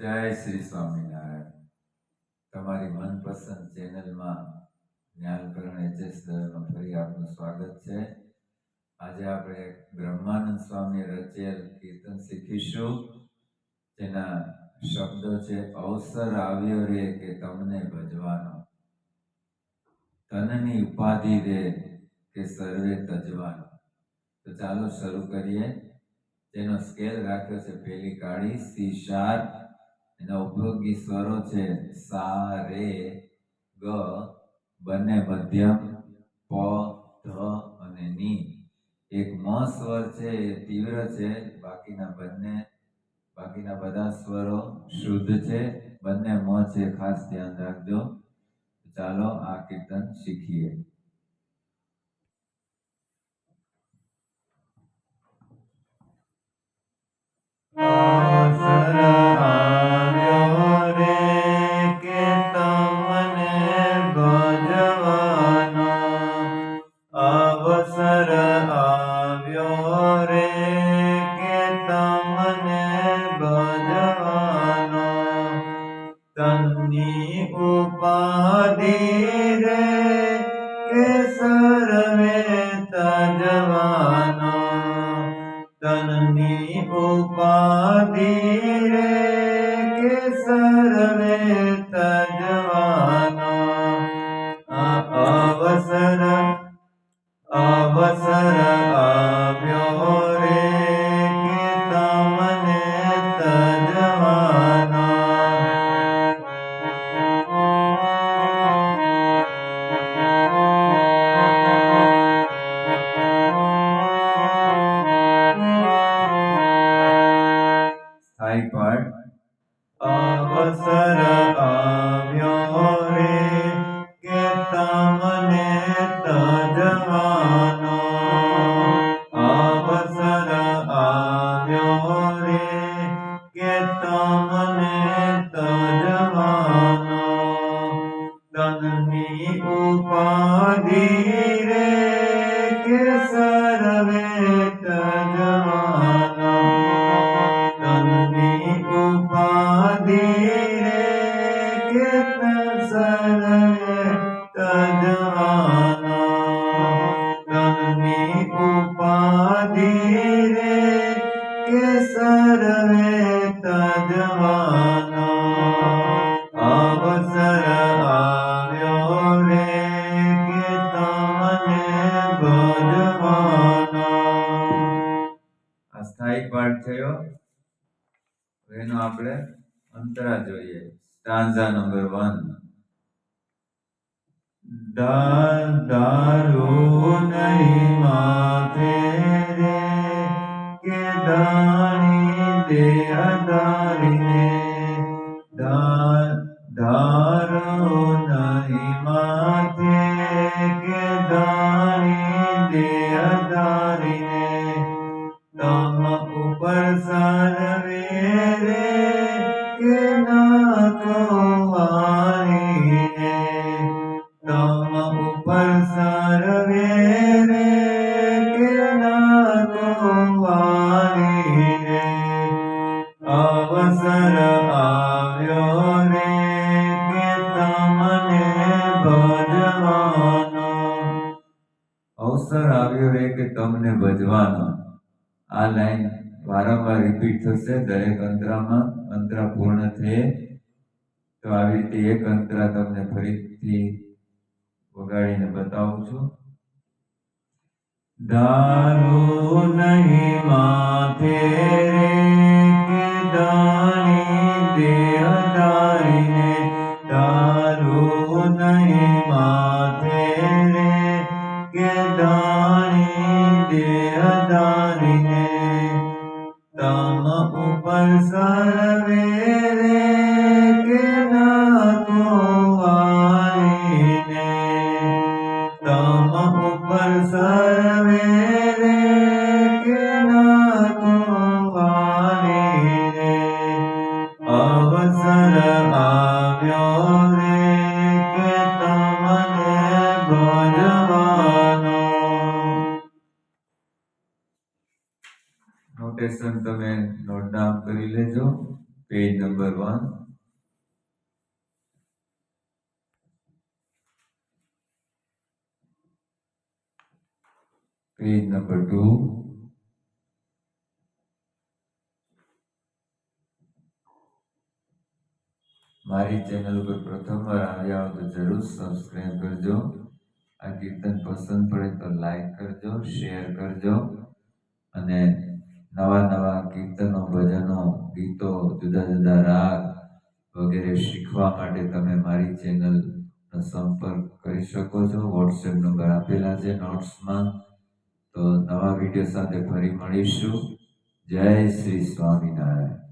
જય શ્રી સ્વામિનારાયણ. તમારી મનપસંદ ચેનલમાં જ્ઞાનકરણ એચએસ દરમાં ફરી આપનું સ્વાગત છે. આજે આપણે બ્રહ્માનંદ સ્વામી રચેલ કીર્તન શીખીશું. જેના શબ્દો છે, અવસર આવ્યો રે કે તમને ભજવાનો. તનની ઉપાધિ રે કે સર્વે તજવાનો. તો ચાલો શરૂ કરીએ. તેનો સ્કેલ રાખ્યો છે, પેલી કાળી, સી શાર્પ એના ઉપયોગી સ્વરો છે સા, રે, ગ, બંને મધ્યમ, પ, ધ અને ની. એક મ સ્વર છે, એ તીવ્ર છે, બાકીના બંને, બાકીના બધા સ્વરો શુદ્ધ છે, બંને મ છે, ખાસ ધ્યાન રાખજો. ચાલો આ કીર્તન શીખીએ. અવસર તમને ભજવાનો તન્ની ઉપાધિ રે કેસર સર્વે તજવાનો તન્ની ઉપાધિ પાઠ. અવસર આવ્યો રે કે તમને તજવાનો અવસર આવ્યો રે કે તમને તજવાનો તનની ઉપાધિ આવ્યો રે કે તમને ભજવાનો આ થયો એનો આપણે અંતરા જોઈએ સ્ટાન્ઝા નંબર વન દારૂ નહીં માથે રે કે દાણી તમને આ લાઈન વારંવાર રિપીટ થશે. દરેક અંતરામાં અંતરા પૂર્ણ થયે તો આવી રીતે એક અંતરા તમને ફરીથી વગાડીને બતાવું છું. દારૂ નહીં ઉપર નોટેશન તમે નોટ ડાઉન કરી લેજો. Page number one page number two મારી ચેનલ ઉપર પ્રથમવાર આવ્યા હો તો જરૂર સબસ્ક્રાઈબ કરજો. આ કીર્તન પસંદ પડે તો લાઈક કરજો શેર કરજો. અને નવા નવા કીર્તનો, ભજનો, ગીતો, જુદા જુદા રાગ વગેરે શીખવા માટે તમે મારી ચેનલ સંપર્ક કરી શકો છો. વોટ્સએપ નંબર આપેલા છે નોટ્સમાં. તો નવા વીડિયો સાથે ફરી મળીશું. જય શ્રી સ્વામિનારાયણ.